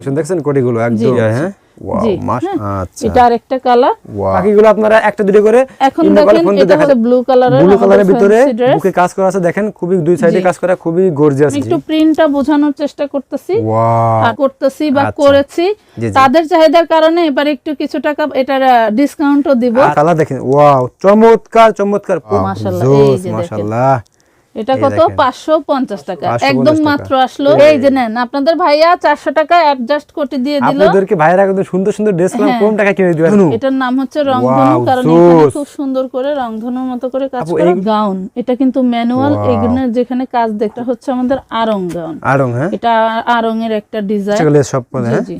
দেখছেন? কোটিগুলো একদম হ্যাঁ? ওয়াও জি, মাস এটা আরেকটা কালার বাকিগুলো আপনারা একটা দুটো করে এখন দেখেন কালার এটা হচ্ছে ব্লু কালারের ব্লু কালারের ভিতরে বুকে কাজ করা আছে দেখেন? খুবই দুই সাইডে কাজ করা খুবই গর্জিয়াস একটু প্রিন্টটা বোঝানোর চেষ্টা করতেছি। আর করতেছি বা আচ্ছা। করেছি। তাদের চাহিদার কারণে এবার একটু কিছু টাকা এটার ডিসকাউন্টও দিব। কালার দেখেন ওয়াও চমৎকার চমৎকার। মাশাআল্লাহ। এটা কত? দেখেন। পাঁচশো পঞ্চাশ টাকা। একদম মাত্র আসলো। এই যে নেন আপনাদের ভাইয়া চারশো টাকা অ্যাডজাস্ট করে দিয়ে দিল। আপনাদেরকে ভাইয়েরা কিন্তু সুন্দর সুন্দর ড্রেস হ্যাঁ। কম টাকা কিনে দিবেন। এটার নাম হচ্ছে রংধনু কারণ জোস। খুব সুন্দর করে রংধনুর মতো করে কাজ করা গাউন এটা কিন্তু ম্যানুয়াল. যেখানে কাজ দেখতে হচ্ছে আমাদের আরং গাউন আরং হ্যাঁ? এটা আরং এর একটা ডিজাইন সেগুলো সব হ্যাঁ? জি।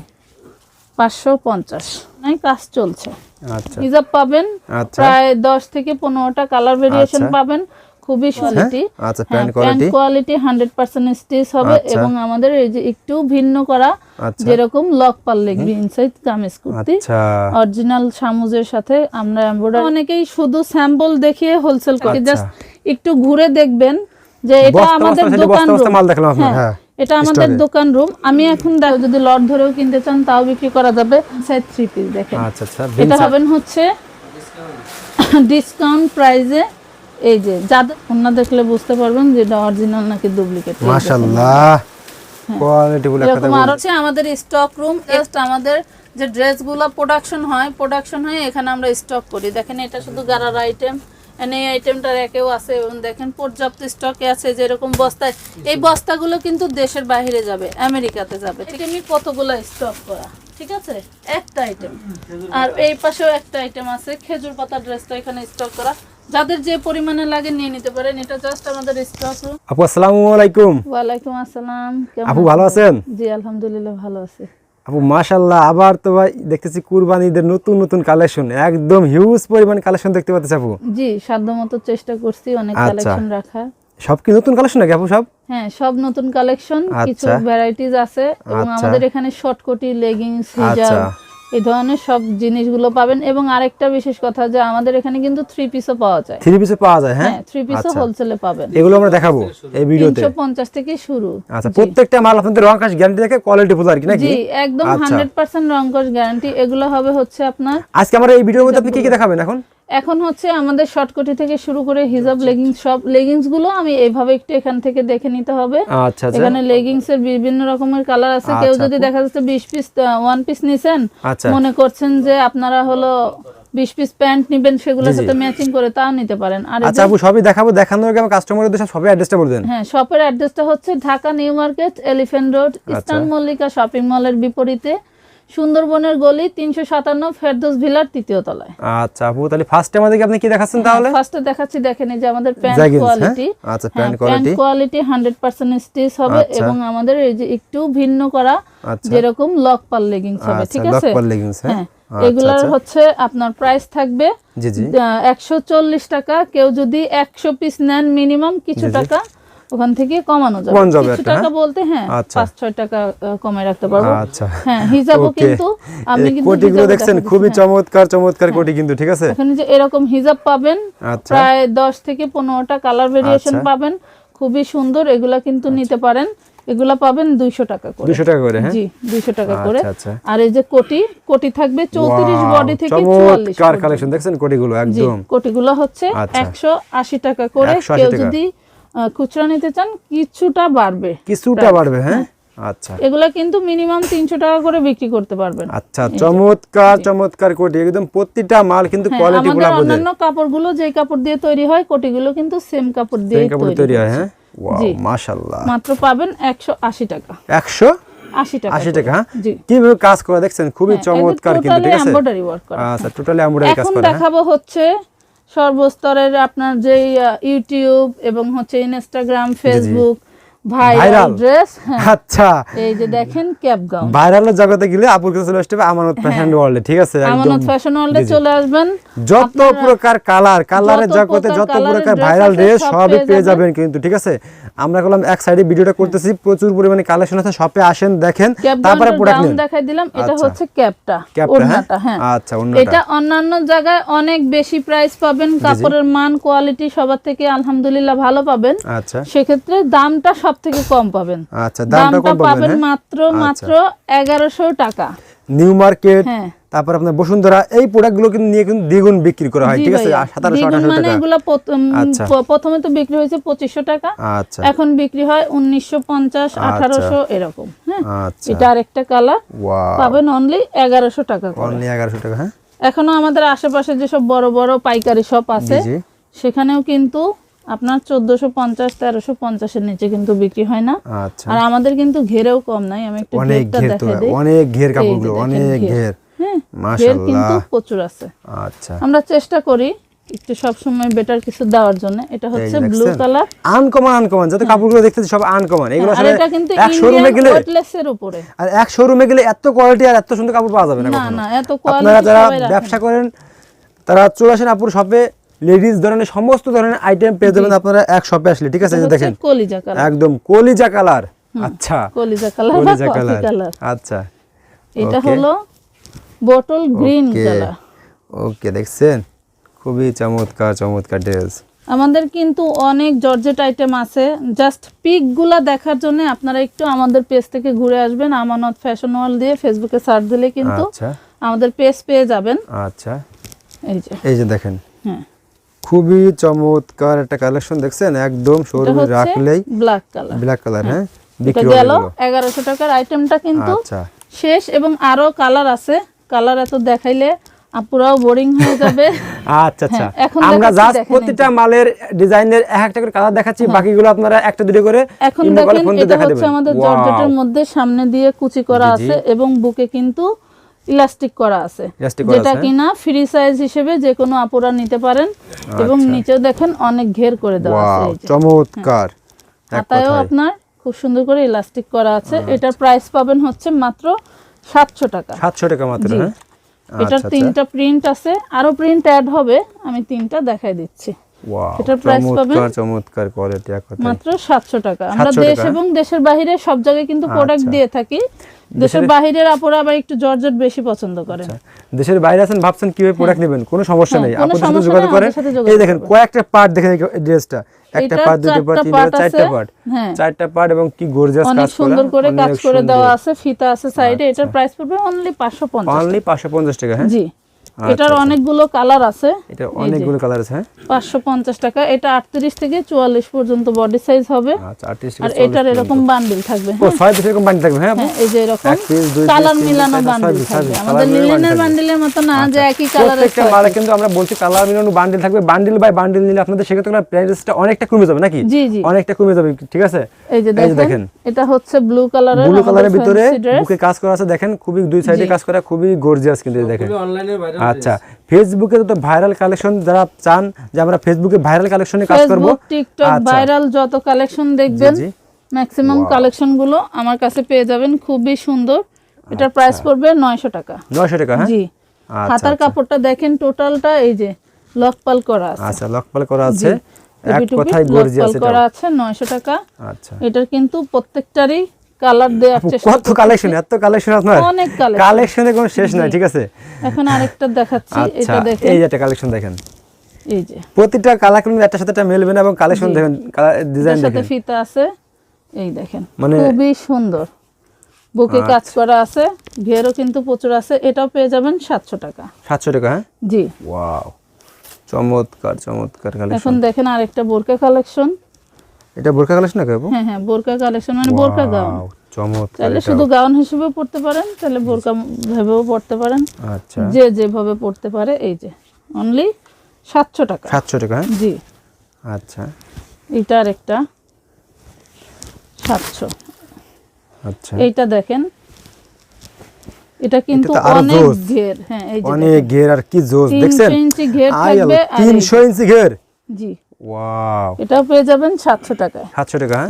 পাঁচশো পঞ্চাশ। নাই কাজ চলছে। আচ্ছা। হিজাব পাবেন। আচ্ছা। প্রায় দশ থেকে পনেরোটা কালার ভেরিয়েশন আচ্ছা। পাবেন। খুবই কোয়ালিটি আচ্ছা, pant quality। Quality hundred percent stitch হবে আচ্ছা। এবং আমাদের এই যে একটু ভিন্ন করা আচ্ছা। যেরকম লক পাল্লে ইনসাইড কামিজ কুর্তি। আচ্ছা। অরিজিনাল সামুজের সাথে আমরা এমব্রয়ডারি অনেকেই শুধু স্যাম্পল দেখিয়ে হোলসেল করে আচ্ছা। জাস্ট একটু ঘুরে দেখবেন যে এটা আমাদের দোকান মাল দেখলাম আপনার, হ্যাঁ, এটা আমাদের দোকান রুম আমি এখন দেখো যদি লট ধরেও কিনতে চান তাও বিক্রি করা যাবে। সাইড থ্রি পিস দেখেন। আচ্ছা আচ্ছা এটা হবেন হচ্ছে ডিসকাউন্ট প্রাইজে এই যে যাদের অন্য দেখলে বুঝতে পারবেন যে এটা অরিজিনাল নাকি ডুপ্লিকেট মাশাআল্লাহ। কোয়ালিটি বলে একটা হ্যাঁ। এরকম আরও হচ্ছে আমাদের স্টক রুম জাস্ট আমাদের যে ড্রেসগুলো প্রোডাকশন হয় প্রোডাকশন হয় এখানে আমরা স্টক করি। দেখেন এটা শুধু গারার আইটেম এই আইটেমটার একেও আছে। এবং দেখেন পর্যাপ্ত স্টকে আছে যেরকম বস্তায়। এই বস্তাগুলো কিন্তু দেশের বাইরে যাবে আমেরিকাতে যাবে। ঠিক আমি কতগুলো স্টক করা? ঠিক আছে? একটা আইটেম আর এই পাশেও একটা আইটেম আছে খেজুর পাতা ড্রেসটা এখানে স্টক করা। যাদের যে পরিমাণে লাগে নিয়ে নিতে পারেন। এটা জাস্ট আমাদের স্টক আপু আসসালামু আলাইকুম। ওয়ালাইকুম আসসালাম। কেমন আপু ভালো আছেন? জি আলহামদুলিল্লাহ ভালো আছি। আপু মাশাআল্লাহ আবার তো ভাই দেখতেছি কুরবানিদের নতুন নতুন কালেকশন একদম হিউজ পরিমাণ কালেকশন দেখতে পাচ্ছি আপু। জি সাধ্যমতো চেষ্টা করছি অনেক আচ্ছা। কালেকশন রাখা সব কি নতুন কালেকশন নাকি আপু সব? হ্যাঁ সব নতুন কালেকশন কিছু আচ্ছা। ভ্যারাইটিস আছে এবং আচ্ছা। আমাদের এখানে শর্টকটি লেগিংস আচ্ছা। হিজাব এই ধরনের সব জিনিসগুলো পাবেন এবং আরেকটা বিশেষ কথা যে আমাদের এখানে কিন্তু থ্রি পিসও পাওয়া যায়। থ্রি পিসও পাওয়া যায় হ্যাঁ? থ্রি পিসও আচ্ছা। হোলসেলে পাবেন। এগুলো আমরা দেখাবো এই ভিডিওতে। তিনশো পঞ্চাশ থেকে শুরু। আচ্ছা প্রত্যেকটা মাল আপনাদের রং কাশ গ্যারান্টি থাকে কোয়ালিটি ফুল আর কি নাকি? জি একদম আচ্ছা। হান্ড্রেড পার্সেন্ট কাশ গ্যারান্টি এগুলো হবে হচ্ছে আপনার আজকে আমরা এই ভিডিওর মধ্যে আপনি কি কি দেখাবেন এখন? এখন হচ্ছে আমাদের শর্টকটি থেকে শুরু করে হিজাব লেগিংস সব লেগিংসগুলো আমি এইভাবে একটু এখান থেকে দেখে নিতে হবে। আচ্ছা আচ্ছা। এখানে লেগিংস এর বিভিন্ন রকমের কালার আছে। কেউ আচ্ছা, যদি দেখা যাচ্ছে বিশ পিস ওয়ান পিস নিছেন আচ্ছা। মনে করছেন যে আপনারা হলো বিশ পিস প্যান্ট নিবেন সেগুলোর সাথে ম্যাচিং করে তাও নিতে পারেন। আর আচ্ছা আপু সবই দেখাবো। দেখানোর আগে আমার কাস্টমারের উদ্দেশ্যে সবই অ্যাড্রেসটা বলে দেন। হ্যাঁ শপের অ্যাড্রেসটা হচ্ছে Dhaka new market elephant road আচ্ছা। ইস্টার্ন মল্লিকা শপিং মলের বিপরীতে। সুন্দরবনের গলি তিনশো সাতান্ন ফেরদৌস ভিলার তৃতীয় তলায় আচ্ছা আপু তাহলে ফার্স্ট আমাদেরকে আপনি কি দেখাচ্ছেন তাহলে ফার্স্টে দেখাচ্ছি দেখেন এই যে আমাদের প্যান্ট কোয়ালিটি হ্যাঁ? আচ্ছা, pant quality। Quality hundred percent stitch হবে আচ্ছা। এবং আমাদের এই যে একটু ভিন্ন করা আচ্ছা। যেরকম লক পাল লেগিংস হবে আচ্ছা ঠিক লক আছে পার লেগিংস হ্যাঁ হ্যাঁ এগুলার। হচ্ছে আপনার প্রাইস থাকবে জি জি একশো চল্লিশ টাকা কেউ যদি একশো পিস নেন মিনিমাম কিছু টাকা ওখান থেকে কমানো যাবে। কিছু টাকা হ্যাঁ? বলতে হ্যাঁ আচ্ছা। পাঁচ ছয় টাকা কমায় রাখতে পারব। আচ্ছা। হ্যাঁ হিজাবও কিন্তু এই কিন্তু কোটিগুলো হিজাবও দেখছেন খুবই হ্যাঁ। চমৎকার চমৎকার কোটি কিন্তু ঠিক আছে? এখানে যে এরকম হিজাব পাবেন আচ্ছা। প্রায় দশ থেকে পনেরোটা কালার ভেরিয়েশন আচ্ছা। পাবেন খুবই সুন্দর এগুলা কিন্তু নিতে পারেন। এগুলা পাবেন দুইশো টাকা করে। দুশো টাকা করে হ্যাঁ? জি দুইশো টাকা করে। আচ্ছা আচ্ছা। আর এই যে কোটি কোটি থাকবে চৌত্রিশ Wow, বডি থেকে চুয়াল্লিশ চমৎকার কালেকশন দেখছেন কোটিগুলো একদম। কোটিগুলো হচ্ছে আচ্ছা। একশো আশি টাকা করে। কেউ যদি খুচরা নিতে চান কিছুটা বাড়বে। কিছুটা বাড়বে হ্যাঁ? আচ্ছা। এগুলা কিন্তু মিনিমাম তিনশো টাকা করে বিক্রি করতে পারবেন। আচ্ছা চমৎকার চমৎকার কোটি একদম প্রতিটা মাল কিন্তু হ্যাঁ, কোয়ালিটি গুলো বোঝে। অন্যান্য কাপড়গুলো যে কাপড় দিয়ে তৈরি হয় কোটিগুলো কিন্তু সেম কাপড় দিয়ে কাপড় তৈরি হয় হ্যাঁ? ওয়াও মাশাআল্লাহ। মাত্র পাবেন একশো আশি টাকা। 180 আশি টাকা টাকা হ্যাঁ? জি। কীভাবে কাজ করে দেখছেন? খুবই চমৎকার কিন্তু ঠিক আছে? আচ্ছা টোটালি এমব্রয়ডারি কাজ এখন করে হ্যাঁ? দেখাবো হচ্ছে সর্বস্তরের আপনার যে ইউটিউব এবং হচ্ছে Instagram Facebook viral Viral? Dress আচ্ছা। এই যে দেখেন ক্যাপ গাউন ভাইরালের জগতে গেলে আপুর কাছে চলে আসতে হবে আমানত ফ্যাশন ওয়ার্ল্ডে ঠিক আছে? আমানত ফ্যাশন ওয়ার্ল্ডে চলে আসবেন। যত প্রকার কালার কালারের জগতে যত প্রকার ভাইরাল ড্রেস সবই পেয়ে পেয়ে যাবেন। যাবেন কিন্তু ঠিক আছে? আমরা করলাম এক সাইডে ভিডিওটা করতেছি প্রচুর পরিমাণে কালেকশন আছে শপে আসেন দেখেন। তারপরে প্রোডাক্ট নিন দেখাই দিলাম এটা আচ্ছা। হচ্ছে ক্যাপটা ক্যাপটা, হ্যাঁ? ওড়নাটা হ্যাঁ। আচ্ছা, ওড়নাটা। এটা অন্যান্য জায়গায় অনেক বেশি প্রাইস পাবেন কাপড়ের মান কোয়ালিটি সবার থেকে আলহামদুলিল্লাহ ভালো পাবেন। আচ্ছা। সেক্ষেত্রে দামটা সব থেকে কম পাবেন। আচ্ছা দামটা কম পাবেন হ্যাঁ? মাত্র মাত্র এগারোশো টাকা। নিউ মার্কেট হ্যাঁ। তারপর আপনার বসুন্ধরা এই প্রোডাক্টগুলো কিন্তু নিয়ে কিন্তু দ্বিগুণ বিক্রি করা হয় ঠিক আছে? ভাইয়া। সাতারোশো দ্বিগুণ আঠারোশো মানে টাকা। এগুলা প্রথম আচ্ছা। প্রথমে তো বিক্রি হয়েছে পঁচিশশো টাকা। আচ্ছা। এখন বিক্রি হয় উনিশশো পঞ্চাশ আঠারোশো এরকম হ্যাঁ? আচ্ছা। এটা আরেকটা কালার পাবেন অনলি এগারোশো টাকা করে। অনলি এগারোশো টাকা হ্যাঁ? এখনও আমাদের আশেপাশে যেসব বড় বড় পাইকারি শপ আছে সেখানেও কিন্তু আপনার চোদ্দশো পঞ্চাশ তেরোশো পঞ্চাশের নিচে কিন্তু বিক্রি হয় না। আচ্ছা। আর আমাদের কিন্তু ঘেরেও কম নাই আমি একটু অনেক ঘের অনেক ঘের কাপড়গুলো অনেক ঘের। ঘের। হ্যাঁ কিন্তু প্রচুর আছে। আচ্ছা। আমরা চেষ্টা করি একটু সব সময় বেটার কিছু দেওয়ার জন্য। এটা হচ্ছে? ব্লু কালার আনকমন আনকমন যত কাপড়গুলো দেখতেছি সব আনকমন এগুলো আসলে এটা কিন্তু এক শোরুমে গেলে ওয়েটলেস এর উপরে। আর এক শোরুমে গেলে এত কোয়ালিটি আর এত সুন্দর কাপড় পাওয়া যাবে না না না এত আপনারা যারা ব্যবসা করেন তারা চলে আসেন আপুর শপে লেডিস ধরনের সমস্ত ধরনের আইটেম পেয়ে যাবেন আপনারা এক শপে আসলে ঠিক আছে দেখেন? একদম কলিজা কালার আচ্ছা কলিজা কালার কলিজা আচ্ছা এটা. হলো বটল গ্রিন কালার ওকে দেখছেন? খুবই চমৎকার চমৎকার ড্রেস আমাদের কিন্তু অনেক জর্জেট আইটেম আছে। জাস্ট পিকগুলা দেখার জন্য আপনারা একটু আমাদের পেজ থেকে ঘুরে আসবেন। আমানত ফ্যাশন ওয়ার্ল্ড দিয়ে ফেসবুকে সার্চ দিলে কিন্তু আচ্ছা। আমাদের পেজ পেয়ে যাবেন। আচ্ছা। এই যে। এই যে দেখেন। হ্যাঁ। খুবই চমৎকার একটা কালেকশন দেখছেন? একদম শোরুমে রাখলেই ব্ল্যাক কালার ব্ল্যাক কালার হ্যাঁ। বিক্রি গেল হয়ে গেল। এগারোশো টাকার আইটেমটা কিন্তু আচ্ছা। শেষ এবং আরও কালার আছে। কালার এত দেখাইলে আপুরাও বোরিং হয়ে যাবে। আচ্ছা আচ্ছা। হ্যাঁ, এখন আমরা জাস্ট প্রতিটা মালের ডিজাইনের এক একটা করে কালার দেখাচ্ছি বাকিগুলো আপনারা একটা দুটো করে এখন দেখেন এটা হচ্ছে আমাদের! জর্জেটের মধ্যে সামনে দিয়ে কুচি করা। আছে এবং বুকে কিন্তু ইলাস্টিক করা আছে। যেটা কিনা ফ্রি সাইজ হিসেবে যে কোনো আপুরা নিতে পারেন এবং আচ্ছা। নিচেও দেখেন অনেক ঘের করে দেওয়া আছে। চমৎকার। এক হাতায়ও আপনার খুব সুন্দর করে ইলাস্টিক করা আছে। এটার প্রাইস পাবেন হচ্ছে মাত্র সাতশো টাকা। সাতশো টাকা মাত্র হ্যাঁ? এটার আচ্ছা, তিনটা প্রিন্ট আছে। আরও প্রিন্ট অ্যাড হবে। আমি তিনটা দেখাই দিচ্ছি। এটার price পাবেন? চমৎকার চমৎকার কোয়ালিটি মাত্র সাতশো টাকা। আমরা দেশ এবং দেশের বাইরে সব জায়গায় কিন্তু প্রোডাক্ট আচ্ছা। দিয়ে থাকি। দেশের বাইরের আপুরা আবার একটু জর্জট বেশি পছন্দ করেন আচ্ছা, দেশের বাইরে আছেন ভাবছেন কীভাবে প্রোডাক্ট নেবেন? কোনো সমস্যা হ্যাঁ, নেই। আপনাদের সাথে যোগাযোগ করেন। এই দেখেন কয়েকটা পার্ট দেখেন ড্রেসটা একটা পার্ট দুটো পার্ট তিনটা চারটা পার্ট হ্যাঁ। চারটা পার্ট এবং কি গর্জিয়াস কাজ করা। সুন্দর করে কাজ করে দেওয়া আচ্ছা। আছে ফিতা আছে সাইডে এটার প্রাইস পড়বে অনলি পাঁচশো পঞ্চাশ অনলি পাঁচশো পঞ্চাশ টাকা হ্যাঁ? জি। আচ্ছা, এটার আচ্ছা। অনেকগুলো কালার আছে। এটা অনেকগুলো কালার আছে হ্যাঁ? পাঁচশো পঞ্চাশ টাকা। এটা আটত্রিশ থেকে চুয়াল্লিশ পর্যন্ত বডি সাইজ হবে। আচ্ছা আর্টিস্ট আর এটার এরকম বান্ডিল থাকবে ও ছয় পিস এরকম বান্ডিল থাকবে হ্যাঁ আপু? হ্যাঁ এই যে এরকম কালার মিলানো বান্ডিল থাকবে। আমাদের লিলেনের বান্ডিলের মতো না যে একই কালারের প্রত্যেকটা মালে কিন্তু আমরা বলছি কালার মিলানো বান্ডিল থাকবে। বান্ডিল বাই বান্ডিল নিলে আপনাদের সেক্ষেত্রে প্রাইসটা অনেকটা কমে যাবে নাকি? জি জি। অনেকটা কমে যাবে ঠিক আছে? এই যে দেখেন। এটা হচ্ছে ব্লু কালারের ব্লু কালারের ভিতরে বুকে কাজ করা আছে দেখেন খুবই দুই সাইডে কাজ করা খুবই গর্জিয়াস কিন্তু দেখেন। আচ্ছা ফেসবুকে তো ভাইরাল কালেকশন যারা চান যে আমরা ফেসবুকে ভাইরাল কালেকশনে কাজ করব। টিকটক আচ্ছা। ভাইরাল যত কালেকশন দেখবেন ম্যাক্সিমাম কালেকশনগুলো আমার কাছে পেয়ে যাবেন খুবই সুন্দর। এটার প্রাইস পড়বে নয়শো টাকা। 900 টাকা হ্যাঁ? জি। আচ্ছা, হাতার কাপড়টা দেখেন টোটালটা এই যে লকপাল করা আছে। আচ্ছা লকপাল করা আছে। এক কথায় লকপাল গর্জিয়াস এটা করা আছে নয়শো টাকা। আচ্ছা। এটার কিন্তু প্রত্যেকটারই কালার দেওয়ার চেষ্টা কত কালেকশন এত কালেকশন আপনার? অনেক কালেকশন কালেকশনে কোনো শেষ নাই ঠিক আছে? এখন আরেকটা দেখাচ্ছি আচ্ছা এটা দেখেন। এই যে একটা কালেকশন দেখেন। এই যে। প্রতিটা কালার কিন্তু একটা সাথে একটা মেলবে না এবং কালেকশন দেখেন ডিজাইন এটার সাথে ফিতা আছে এই দেখেন। মানে- খুবই সুন্দর। বুকে কাজ করা আছে ঘেরও কিন্তু প্রচুর আছে এটাও পেয়ে যাবেন সাতশো টাকা। সাতশো টাকা হ্যাঁ? জি। ওয়াও চমৎকার চমৎকার কালেকশন এখন দেখেন আরেকটা বোরকা কালেকশন এটা বোরকা কালেকশন না কেবল হ্যাঁ হ্যাঁ বোরকা কালেকশন মানে বোরকা গাউন চমৎকার তাহলে শুধু গাউন হিসেবে পড়তে পারেন তাহলে বোরকা ভেবেও পড়তে পারেন। আচ্ছা। যে যেভাবে পড়তে পারে এই যে অনলি সাতশো টাকা। সাতশো টাকা হ্যাঁ? জি। আচ্ছা। এইটা আরেকটা সাতশো। আচ্ছা। এইটা দেখেন এটা কিন্তু অনেক ঘের। হ্যাঁ এই যে অনেক ঘের আর কি জোস দেখছেন? ইঞ্চি ঘের থাকবে আর এই- তিনশো ইঞ্চি ঘের। জি। ওয়াও এটাও পেয়ে যাবেন সাতশো টাকায়। সাতশো টাকা হ্যাঁ?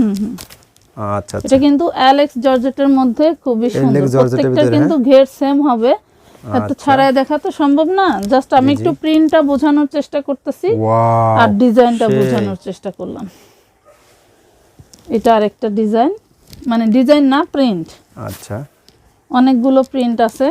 আচ্ছা আচ্ছা। এটা কিন্তু অ্যালেক্স জর্জেটের মধ্যে খুবই সুন্দর। প্রত্যেকটা হ্যাঁ? কিন্তু ঘের সেম হবে। এত আচ্ছা। ছাড়াই দেখা তো সম্ভব না। জাস্ট আমি একটু প্রিন্টটা বোঝানোর চেষ্টা করতেছি আর ডিজাইনটা বোঝানোর চেষ্টা করলাম। এটা আরেকটা ডিজাইন মানে ডিজাইন না প্রিন্ট আচ্ছা। অনেকগুলো প্রিন্ট আছে।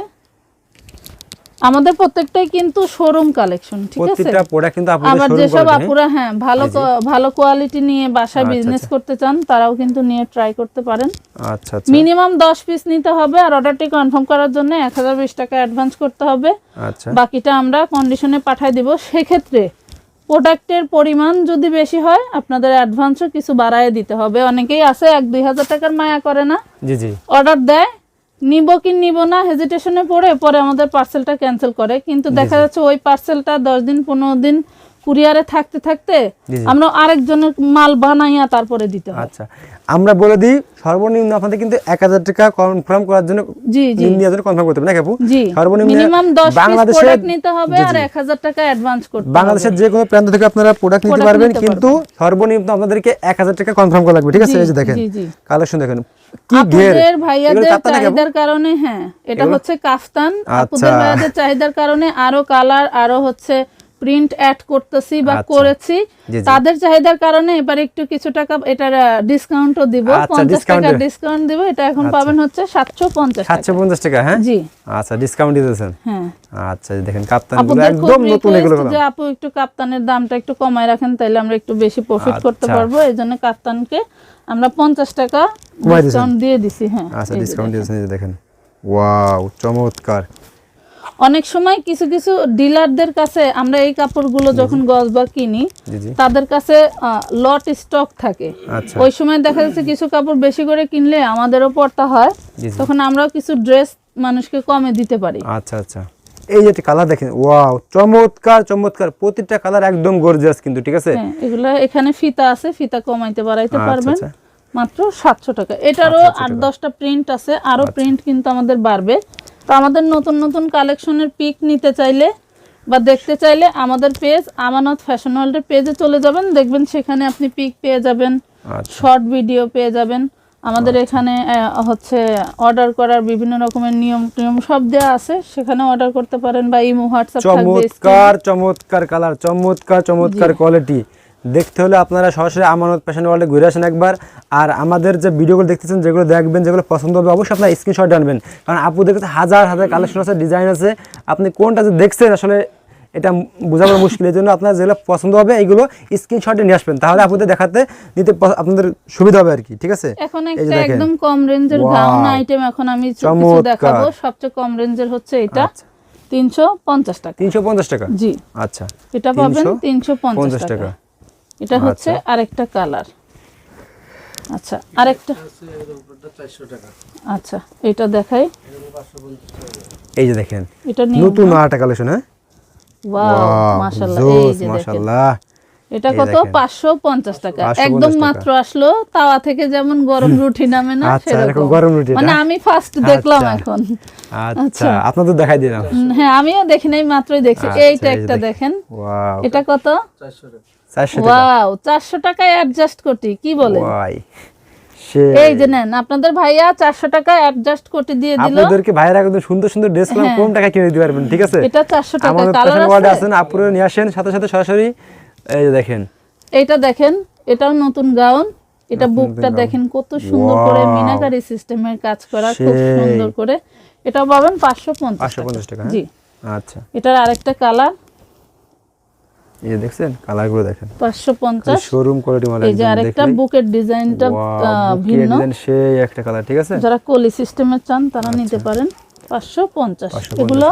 আমাদের প্রত্যেকটাই কিন্তু শোরুম কালেকশন ঠিক আছে? প্রত্যেকটা প্রোডাক্ট কিন্তু আপনাদের আবার শোরুম যেসব আপুরা হ্যাঁ ভালো ভালো কোয়ালিটি নিয়ে বাসায় বিজনেস করতে চান তারাও কিন্তু নিয়ে ট্রাই করতে পারেন। আচ্ছা আচ্ছা। মিনিমাম দশ পিস নিতে হবে আর অর্ডারটি কনফার্ম করার জন্য এক হাজার বিশ টাকা অ্যাডভান্স করতে হবে। আচ্ছা। বাকিটা আমরা কন্ডিশনে পাঠিয়ে দিব। সেক্ষেত্রে প্রোডাক্টের পরিমাণ যদি বেশি হয় আপনাদের অ্যাডভান্সও কিছু বাড়ায় দিতে হবে। অনেকেই আছে এক দুই হাজার টাকার মায়া করে না। জি জি। অর্ডার দেয় নিব কি নিব না হেজিটেশনে পড়ে পরে আমাদের পার্সেলটা ক্যান্সেল করে। কিন্তু দেখা যাচ্ছে ওই পার্সেলটা দশ দিন পনেরো দিন কুরিয়ারে থাকতে থাকতে। আমরা আরেকজনের মাল বানাইয়া তারপরে দিতে আচ্ছা। আমরা বলে দিই সর্বনিম্ন আপনাদের কিন্তু এক হাজার টাকা কনফার্ম করার জন্য নেওয়ার কনফার্ম করতে হবে না কাপু সর্বনিম্ন মিনিমাম দশ পিস বাংলাদেশের নিতে হবে আর এক হাজার টাকা অ্যাডভান্স করতে বাংলাদেশের যে কোনো প্রান্ত থেকে আপনারা প্রোডাক্ট নিতে পারবেন কিন্তু সর্বনিম্ন আপনাদেরকে এক হাজার টাকা কনফার্ম করা লাগবে ঠিক আছে? এই যে দেখেন। কালেকশন দেখেন কি ঘের ভাইয়াদের কাপ্তান নাকি আপু? চাহিদার কারণে হ্যাঁ এটা হচ্ছে কাফতান। আপুদের আচ্ছা। ভাইয়াদের চাহিদার কারণে আরও কালার আরও হচ্ছে প্রিন্ট অ্যাড করতেছি বা আচ্ছা। করেছি। তাদের চাহিদার কারণে এবার একটু কিছু টাকা এটার ডিসকাউন্টও দিব। আচ্ছা, পঞ্চাশ টাকা ডিসকাউন্ট দিব। এটা এখন পাবেন হচ্ছে সাতশো পঞ্চাশ টাকা। সাতশো পঞ্চাশ টাকা হ্যাঁ? জি। আচ্ছা ডিসকাউন্ট দিতেছেন? হ্যাঁ। আচ্ছা দেখেন একদম নতুন এগুলো যে আপু একটু কাপ্তানের দামটা একটু কমায় রাখেন তাইলে আমরা একটু বেশি প্রফিট করতে আচ্ছা। পারব। এই জন্য কাপ্তানকে আমরা পঞ্চাশ টাকা ডিসকাউন্ট দিয়ে দিছি হ্যাঁ। আচ্ছা ডিসকাউন্ট দিতেছেন এই দেখেন। ওয়াও চমৎকার। অনেক সময় কিছু কিছু ডিলারদের কাছে আমরা এই কাপড়গুলো যখন গজ বা কিনি তাদের কাছে লট স্টক থাকে। আচ্ছা। ওই সময় দেখা যাচ্ছে কিছু কাপড় বেশি করে কিনলে আমাদেরও পড়তা হয়। তখন আমরাও কিছু ড্রেস মানুষকে কমে দিতে পারি। আচ্ছা আচ্ছা। এই যে কালার দেখেন ওয়াও চমৎকার চমৎকার। প্রতিটা কালার একদম গর্জিয়াস কিন্তু ঠিক আছে? হ্যাঁ এগুলো এখানে ফিতা আছে ফিতা কমাইতে বাড়াইতে আচ্ছা, পারবেন। আচ্ছা। মাত্র সাতশো টাকা। এটারও আট দশটা প্রিন্ট আছে আরও প্রিন্ট কিন্তু আমাদের বাড়বে। তো আমাদের নতুন নতুন কালেকশনের পিক নিতে চাইলে বা দেখতে চাইলে আমাদের পেজ আমানত ফ্যাশন ওয়ার্ল্ডের পেজে চলে যাবেন। দেখবেন সেখানে আপনি পিক পেয়ে যাবেন আচ্ছা। শর্ট ভিডিও পেয়ে যাবেন। আমাদের এখানে আহ, হচ্ছে অর্ডার করার বিভিন্ন রকমের নিয়ম টিয়ম সব দেওয়া আছে। সেখানে অর্ডার করতে পারেন বা ইমো হোয়াটসঅ্যাপ চমৎকার চমৎকার কালার চমৎকার চমৎকার কোয়ালিটি দেখতে হলে আপনারা সরাসরি আমানত ফ্যাশন ওয়ার্ল্ডে ঘুরে আসেন একবার। আর আমাদের যে ভিডিওগুলো দেখতেছেন যেগুলো দেখবেন যেগুলো পছন্দ হবে অবশ্যই আপনার স্ক্রিনশট আনবেন। কারণ আপুদের কাছে হাজার হাজার কালেকশন আছে ডিজাইন আছে। আপনি কোনটা যে দেখছেন আসলে এটা বোঝানো মুশকিল। এই জন্য আপনার যেগুলো পছন্দ হবে এইগুলো স্ক্রিনশটে নিয়ে আসবেন। তাহলে আপুদের দেখাতে নিতে আপনাদের সুবিধা হবে আর কি ঠিক আছে? এখন একটা একদম কম রেঞ্জের গাউন আইটেম এখন আমি কিছু দেখাবো। সবচেয়ে কম রেঞ্জের হচ্ছে এটা। আচ্ছা। তিনশো পঞ্চাশ টাকা। তিনশো পঞ্চাশ টাকা? জি। আচ্ছা। এটা পাবেন 350 তিনশো পঞ্চাশ পঞ্চাশ টাকা। টাকা। এটা হচ্ছে আরেকটা কালার। আচ্ছা আরেকটা। আচ্ছা এটা দেখাই। এই যে দেখেন। এটা নতুন আটা কালেকশন হ্যাঁ? ওয়াও মাশাআল্লাহ এই যে মাশাআল্লাহ। এটা কত? দেখেন। পাঁচশো পঞ্চাশ টাকা। একদম মাত্র আসলো তাওয়া থেকে যেমন গরম রুটি নামে না আচ্ছা, সেরকম। গরম রুটি মানে আমি ফার্স্ট দেখলাম আচ্ছা। এখন। আচ্ছা আপনাদের দেখাই দিলাম। হ্যাঁ আমিও দেখি নাই মাত্রই দেখছি। আচ্ছা, এইটা একটা দেখেন। এটা কত? টাকা ওয়াও চারশো টাকায় অ্যাডজাস্ট করতি কি বলে? ওয়াই এই যে নেন আপনাদের ভাইয়া চারশো টাকা অ্যাডজাস্ট করতে দিয়ে দিল। আপনাদেরকে ভাইরা একদম সুন্দর সুন্দর ড্রেস কম টাকা কিনে দিতে পারবেন ঠিক আছে? এটা চারশো টাকা কালার আছে। আছেন আপুরে নিয়ে আসেন সাথে সাথে সরাসরি এই যে দেখেন। এটা দেখেন এটাও নতুন গাউন এটা বুকটা দেখেন কত সুন্দর করে! মিনাকারি সিস্টেমের কাজ করা খুব সুন্দর করে। এটা পাবেন পাঁচশো পঞ্চাশ পাঁচশো পঞ্চাশ টাকা। হ্যাঁ? জি। আচ্ছা। এটার আরেকটা কালার এই দেখছেন কালারগুলো দেখেন। পাঁচশো পঞ্চাশ। শোরুম কোয়ালিটি মাল এই যে আরেকটা বুকের ডিজাইনটা ভিন্ন। সেই একটা কালার ঠিক আছে? যারা কলি সিস্টেমের চান তারা নিতে পারেন। 550 এগুলো?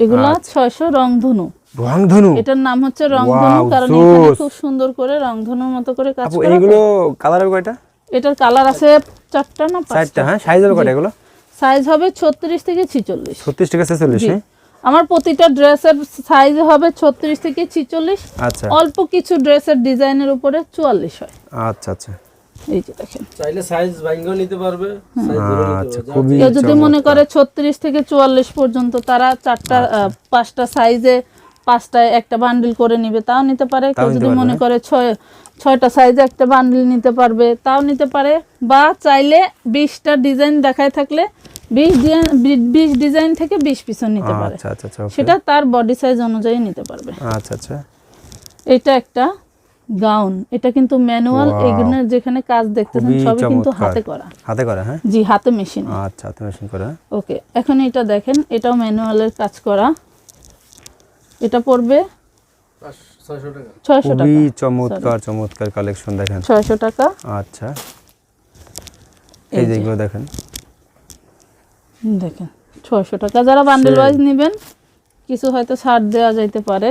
এগুলো ছয়শো রংধনু। রংধনু? এটার নাম হচ্ছে রংধনু কারণ এখানে খুব সুন্দর করে রংধনুর মতো করে কাজ করা এইগুলো কালার কয়টা? এটার কালার আছে চারটা না পাঁচটা? হ্যাঁ সাইজ হবে কয়টা এগুলো? সাইজ হবে ছত্রিশ থেকে ছিচল্লিশ। ছত্রিশ টাকা ছেচল্লিশ জি। হ্যাঁ? আমার প্রতিটা ড্রেসের সাইজ হবে ছত্রিশ থেকে ছিচল্লিশ। আচ্ছা। অল্প কিছু ড্রেসের ডিজাইনের উপরে চুয়াল্লিশ হয়। আচ্ছা আচ্ছা। এই যে দেখেন। চাইলে সাইজ ভাঙ্গও নিতে পারবে সাইজ আচ্ছা পারবে। খুবই কেউ যদি মনে করে ছত্রিশ থেকে চুয়াল্লিশ পর্যন্ত তারা চারটা আচ্ছা। আহ, পাঁচটা সাইজে পাঁচটায় একটা বান্ডিল করে নিবে তাও নিতে পারে। কেউ যদি মনে। করে ছয় ছয়টা সাইজে একটা বান্ডিল নিতে পারবে তাও নিতে পারে। বা চাইলে বিশটা ডিজাইন দেখায় থাকলে বিশ বিশ ডিজাইন থেকে বিশ পিসও নিতে পারে। আচ্ছা আচ্ছা আচ্ছা সেটা তার বডি সাইজ অনুযায়ী নিতে পারবে। আচ্ছা আচ্ছা। এটা একটা গাউন এটা কিন্তু ম্যানুয়াল. এগুলোর যেখানে কাজ দেখতেছেন সবই কিন্তু হাতে করা। হাতে করা হ্যাঁ? জি হাতে মেশিন আচ্ছা হাতে মেশিন করা। ওকে এখন এটা দেখেন এটাও ম্যানুয়ালের কাজ করা। এটা পড়বে পাঁচ- ছয়শো টাকা ছয়শো টাকা। খুবই চমৎকার চমৎকার কালেকশন দেখেন। ছয়শো টাকা। আচ্ছা। এই। যেগুলো দেখেন। দেখেন ছয়শো টাকা। যারা বান্ডেল। ওয়াইজ নেবেন কিছু হয়তো ছাড় দেওয়া যাইতে পারে।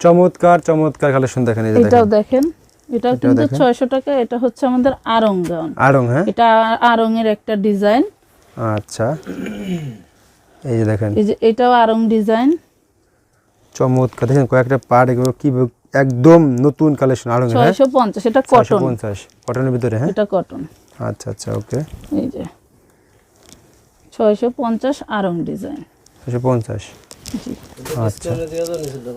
চমৎকার চমৎকার কালেকশন দেখেন এটাও দেখেন। এটা কিন্তু ছয়শো টাকা এটা হচ্ছে আমাদের আরং গাউন। আরং হ্যাঁ? এটা আরং এর একটা ডিজাইন আচ্ছা। এই যে দেখেন। এই যে এটাও আরং ডিজাইন চমৎকার দেখেন কয়েকটা পার্ট এগুলো কি একদম নতুন কালেকশন আরং হ্যাঁ? ছয়শো পঞ্চাশ এটা কটন পঞ্চাশ কটনের ভিতরে হ্যাঁ? এটা কটন আচ্ছা আচ্ছা ওকে এই যে। ছয়শো পঞ্চাশ আরং ডিজাইন। ছয়শো পঞ্চাশ। আচ্ছা।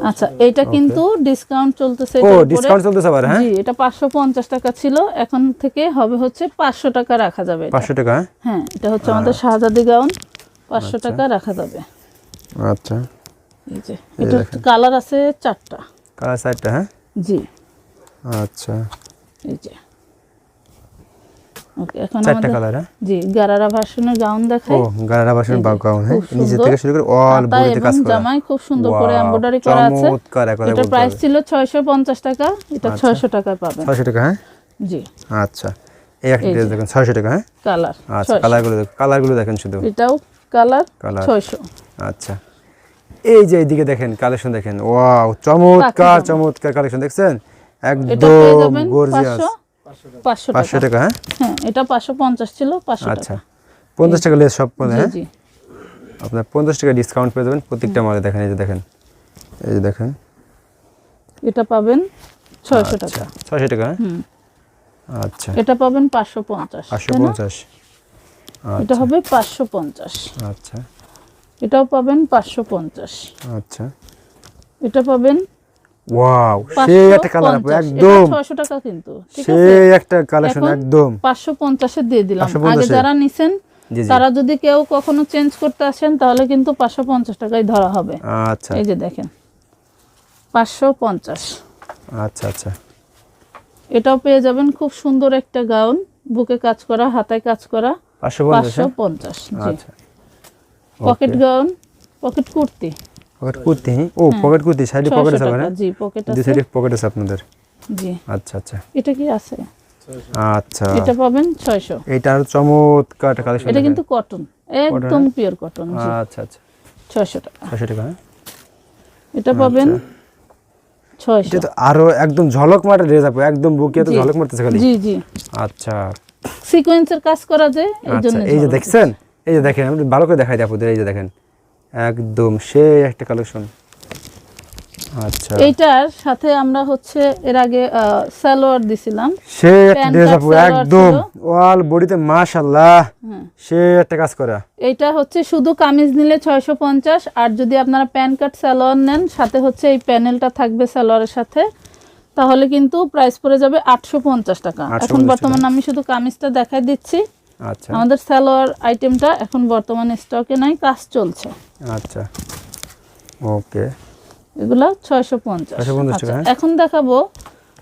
আচ্ছা এটা কিন্তু ডিসকাউন্ট চলতেছে ও ডিসকাউন্ট চলতেছে আবার হ্যাঁ? জি এটা পাঁচশো পঞ্চাশ টাকা ছিল এখন থেকে হবে হচ্ছে পাঁচশো টাকা রাখা যাবে এটা। পাঁচশো টাকা হ্যাঁ? হ্যাঁ এটা হচ্ছে আমাদের শাহজাদি গাউন পাঁচশো টাকা রাখা যাবে। আচ্ছা। এই যে এটা কালার আছে চারটা। কালার সাইডটা হ্যাঁ? জি। আচ্ছা। এই যে। এখন চারটা আমাদের কালার হ্যাঁ? জি গারারা ভার্সনের গাউন ও গারারা বাসন বা গাউন হ্যাঁ? নিচে থেকে শুরু করে অল বডিতে কাজ করা। জামাই খুব সুন্দর করে এমব্রয়ডারি করা আছে। চমৎকার একবারে এটা প্রাইস ছিল ছয়শো পঞ্চাশ টাকা এটা আচ্ছা। ছয়শো টাকায় পাবেন। ছয়শো টাকা হ্যাঁ? জি। আচ্ছা এই একটা ড্রেস যে। দেখেন ছয়শো টাকা হ্যাঁ? কালার আচ্ছা কালারগুলো দেখেন কালারগুলো দেখেন শুধু। এটাও কালার কালার। ছয়শো। আচ্ছা এই যে এইদিকে দেখেন কালেকশন দেখেন ওয়াও চমৎকার চমৎকার কালেকশন দেখছেন? একদম গর্জিয়াস পাঁচশো টাকা। হ্যাঁ? হ্যাঁ এটা পাঁচশো পঞ্চাশ ছিল পাঁচশো আচ্ছা। পঞ্চাশ টাকা লেস সব হ্যাঁ? আপনার পঞ্চাশ টাকা ডিসকাউন্ট পেয়ে যাবেন প্রত্যেকটা মালে দেখেন এই যে দেখেন। এই যে দেখেন। এটা পাবেন ছয়শো আচ্ছা টাকা। ছয়শো টাকা হ্যাঁ? হুম। আচ্ছা। এটা পাবেন পাঁচশো পঞ্চাশ পাঁচশো পঞ্চাশ। এটা হবে পাঁচশো পঞ্চাশ। আচ্ছা। এটাও পাবেন পাঁচশো পঞ্চাশ। আচ্ছা। এটা পাবেন ওয়াও সেই একটা কালার পঞ্চাশ একদম। ছয়শো টাকা কিন্তু সেই একটা কালেকশন একদম। পাঁচশো পঞ্চাশে দিয়ে দিলাম। আগে যারা নিছেন তারা যদি কেউ কখনো চেঞ্জ করতে আসেন তাহলে কিন্তু পাঁচশো পঞ্চাশ টাকায় ধরা হবে। আচ্ছা। এই যে দেখেন পাঁচশো পঞ্চাশ। আচ্ছা আচ্ছা। এটাও পেয়ে যাবেন খুব সুন্দর একটা গাউন বুকে কাজ করা হাতায় কাজ করা। পাঁচশো পঞ্চাশ পাঁচশো পঞ্চাশ জি। আচ্ছা। Pocket gown pocket kurti. Pocket kurti ও পকেট কুর্তি সাইডে পকেট আছে না? জি পকেট দুই সাইডে পকেট আছে আপনাদের? জি। আচ্ছা আচ্ছা। এটা কি আছে? আচ্ছা। এটা পাবেন ছয়শো। এটা আর চমৎকার কালেকশন এটা কিন্তু কটন একদম পিওর কটন জি। আচ্ছা আচ্ছা। ছয়শো টাকা। ছয়শো টাকা হ্যাঁ? এটা পাবেন এটা তো আরও একদম ঝলক মারে ড্রেস আপু একদম বুকে তো ঝলক মারতেছে খালি। জি জি। আচ্ছা। সিকোয়েন্সের কাজ করা যায় এই আচ্ছা জন্য এই যে দেখছেন? এই যে দেখেন আমি ভালো করে দেখাই দিই আপুদের এই যে দেখেন। একদম সেই একটা কালেকশন আচ্ছা। এইটার সাথে আমরা হচ্ছে এর আগে সালোয়ার দিছিলাম। একটা ড্রেস আপু একদম বডিতে মাশাআল্লাহ। হ্যাঁ। একটা কাজ করা। এইটা হচ্ছে শুধু কামিজ নিলে ছয়শো পঞ্চাশ আর যদি আপনারা প্যান কাট সালোয়ার নেন সাথে হচ্ছে এই প্যানেলটা থাকবে সালোয়ারের সাথে তাহলে কিন্তু প্রাইস পড়ে যাবে আটশো পঞ্চাশ টাকা। এখন বর্তমানে আমি শুধু কামিজটা দেখাই দিচ্ছি। আচ্ছা। আমাদের সালোয়ার আইটেমটা এখন বর্তমানে স্টকে নাই কাজ চলছে। আচ্ছা। ওকে। এগুলা ছয়শো পঞ্চাশ। 650 টাকা, হ্যাঁ? এখন দেখাবো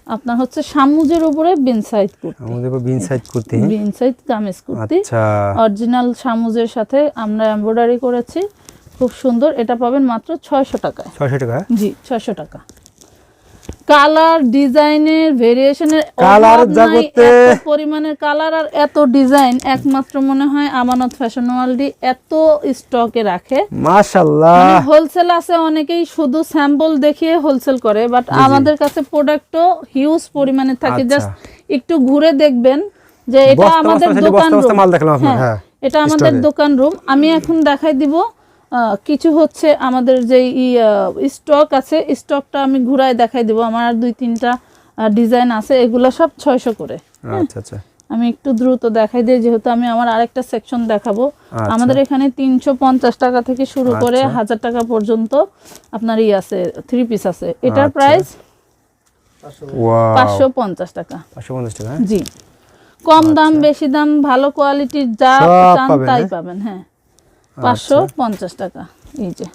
আপনার হচ্ছে সামুজের উপরে বিনসাইড কুর্তি। আমাদের inside kurti. Inside kameez kurti. আচ্ছা। অরিজিনাল সামুজের সাথে আমরা এমব্রয়ডারি করেছি। খুব সুন্দর এটা পাবেন মাত্র ছয়শো টাকায়। ছয়শো টাকা জি ছয়শো টাকা। কালার ডিজাইনের ভেরিয়েশনের Colour জগতে- পরিমাণের কালার আর এত ডিজাইন একমাত্র মনে হয় আমানত ফ্যাশন ওয়ার্ল্ডই এত স্টকে রাখে। মাশাআল্লাহ। হোলসেল আছে অনেকেই শুধু স্যাম্পল দেখিয়ে হোলসেল করে বাট আমাদের কাছে প্রোডাক্টও হিউজ পরিমাণে থাকে। আচ্ছা। জাস্ট একটু ঘুরে দেখবেন যে এটা আমাদের দোকান আপনার, হ্যাঁ, হ্যাঁ, এটা আমাদের দোকান রুম আমি এখন দেখাই দিব কিছু হচ্ছে আমাদের যে স্টক আছে স্টকটা আমি ঘুরায় দেখাই দিব। আমার আর দুই তিনটা ডিজাইন আছে এগুলো সব ছয়শো করে। আচ্ছা আচ্ছা। আমি একটু দ্রুত দেখাই দিই যেহেতু আমি আমার আরেকটা সেকশন দেখাবো। আচ্ছা। আমাদের এখানে তিনশো পঞ্চাশ টাকা থেকে শুরু করে। হাজার টাকা পর্যন্ত আপনার ই আছে থ্রি পিস আছে। এটার। প্রাইস পাঁচশো পঞ্চাশ টাকা। পাঁচশো পঞ্চাশ টাকা হ্যাঁ? জি। কম দাম বেশি দাম ভালো কোয়ালিটির যা চান তাই হ্যাঁ? পাবেন হ্যাঁ। পাঁচশো পঞ্চাশ টাকা এই যে।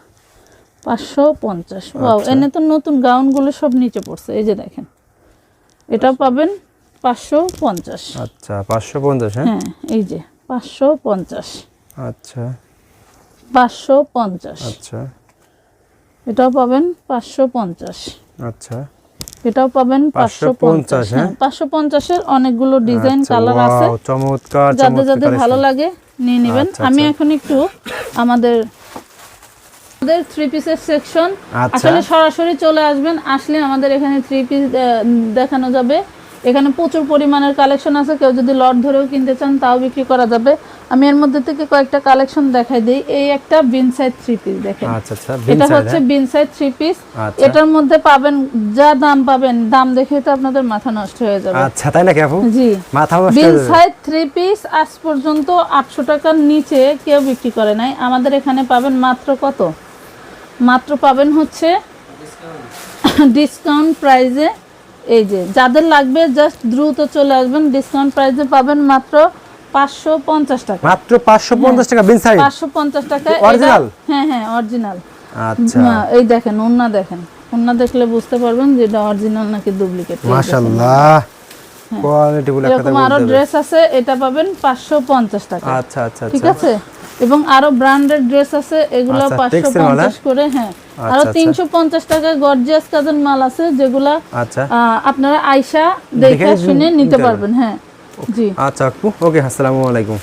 পাঁচশো পঞ্চাশ ওয়াও আচ্ছা। এনে তো নতুন গাউনগুলো সব নিচে পড়ছে এই যে দেখেন। এটা পাবেন পাঁচশো পঞ্চাশ। আচ্ছা পাঁচশো পঞ্চাশ হ্যাঁ? হ্যাঁ এই যে পাঁচশো পঞ্চাশ। আচ্ছা। পাঁচশো পঞ্চাশ। আচ্ছা। এটাও পাবেন পাঁচশো পঞ্চাশ। আচ্ছা। এটাও পাবেন পাঁচশো 550 পঞ্চাশ হ্যাঁ? হ্যাঁ পাঁচশো পঞ্চাশের অনেকগুলো ডিজাইন আচ্ছা, কালার আছে। চমৎকার যাদের যাদের ভালো লাগে নিয়ে নেবেন আচ্ছা, আমি আচ্ছা। এখন একটু আমাদের আমাদের থ্রি পিসের সেকশন। আসলে সরাসরি চলে আসবেন আসলে আমাদের এখানে থ্রি পিস দেখানো যাবে এখানে প্রচুর পরিমাণের কালেকশন আছে। কেউ যদি লট ধরেও কিনতে চান তাও বিক্রি করা যাবে। আমি এর মধ্যে থেকে কয়েকটা কালেকশন দেখাই দিই। এই একটা বিন সাইড থ্রি পিস দেখেন। আচ্ছা আচ্ছা এটা হচ্ছে বিন সাইড থ্রি পিস। এটার মধ্যে পাবেন যা দাম পাবেন দাম দেখে তো আপনাদের মাথা নষ্ট হয়ে যাবে। আচ্ছা তাই নাকি আপু? জি। মাথা নষ্ট বিন সাইড থ্রি পিস আজ পর্যন্ত আটশো টাকার নিচে কেউ বিক্রি করে নাই। আমাদের এখানে পাবেন মাত্র কত? মাত্র পাবেন হচ্ছে ডিসকাউন্ট প্রাইজে এই যে যাদের লাগবে জাস্ট দ্রুত চলে আসবেন ডিসকাউন্ট প্রাইজে পাবেন মাত্র পাঁচশো পঞ্চাশ টাকা। মাত্র পাঁচশো পঞ্চাশ টাকা পাঁচশো পঞ্চাশ টাকা Original? হ্যাঁ হ্যাঁ অরিজিনাল আচ্ছা। এই দেখেন ওন্না দেখেন। ওন্না দেখলে বুঝতে পারবেন যে এটা অরিজিনাল নাকি ডুপ্লিকেট মাশাআল্লাহ কোয়ালিটি বলে আরও ড্রেস আছে এটা পাবেন পাঁচশো পঞ্চাশ টাকা। আচ্ছা আচ্ছা ঠিক আচ্ছা। আছে? এবং আরও ব্র্যান্ডেড ড্রেস আছে এগুলো আচ্ছা, পাঁচশো textile মাল, পঞ্চাশ করে হ্যাঁ। আচ্ছা, আরও আচ্ছা। তিনশো পঞ্চাশ টাকা গর্জিয়াস কাজের মাল আছে যেগুলা আচ্ছা। আপনারা আয়শা দেখে শুনে নিতে। পারবেন। হ্যাঁ। জি। আচ্ছা আপু। ওকে আসসালামু আলাইকুম।